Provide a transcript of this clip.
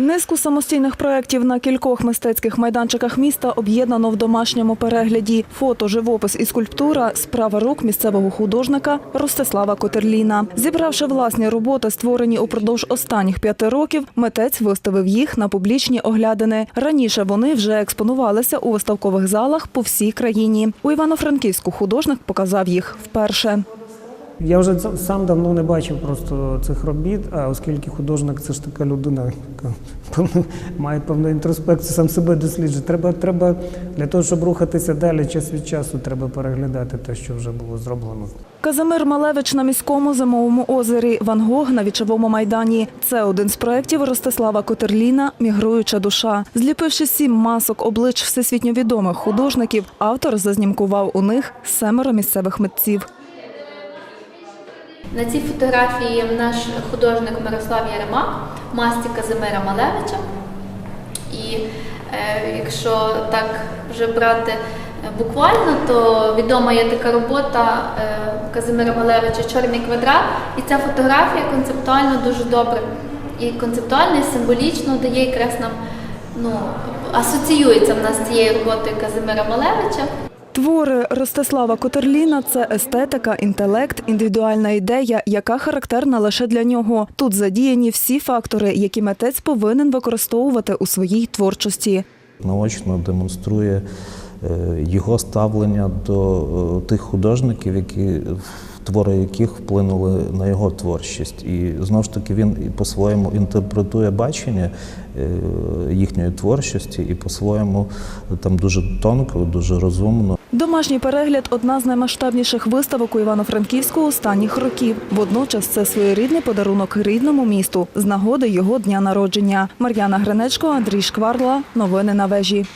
Низку самостійних проєктів на кількох мистецьких майданчиках міста об'єднано в домашньому перегляді. Фото, живопис і скульптура – справа рук місцевого художника Ростислава Котерліна. Зібравши власні роботи, створені упродовж останніх п'яти років, митець виставив їх на публічні оглядини. Раніше вони вже експонувалися у виставкових залах по всій країні. У Івано-Франківську художник показав їх вперше. Я вже сам давно не бачив просто цих робіт, а оскільки художник це ж така людина, яка має певну інтроспекцію, сам себе досліджує. Треба, треба для того, щоб рухатися далі, час від часу, треба переглядати те, що вже було зроблено. Казимир Малевич на міському зимовому озері, Ван Гог на вічовому майдані. Це один з проєктів Ростислава Котерліна «Мігруюча душа». Зліпивши сім масок облич всесвітньо відомих художників, автор зазнімкував у них семеро місцевих митців. На цій фотографії наш художник Мирослав Яремак, масті Казимира Малевича. І е, якщо так вже брати е, буквально, то відома є така робота е, Казимира Малевича Чорний квадрат. І ця фотографія концептуально дуже добре. І концептуально, і символічно дає якраз нам ну, асоціюється в нас з цією роботою Казимира Малевича. Твори Ростислава Котерліна – це естетика, інтелект, індивідуальна ідея, яка характерна лише для нього. Тут задіяні всі фактори, які митець повинен використовувати у своїй творчості. наочно демонструє е, його ставлення до е, тих художників, які твори яких вплинули на його творчість. І знову ж таки він і по-своєму інтерпретує бачення е, їхньої творчості, і по-своєму там дуже тонко, дуже розумно. Домашній перегляд – одна з наймасштабніших виставок у Івано-Франківську останніх років. Водночас це своєрідний подарунок рідному місту з нагоди його дня народження. Мар'яна Гринечко, Андрій Шкварла. Новини на вежі.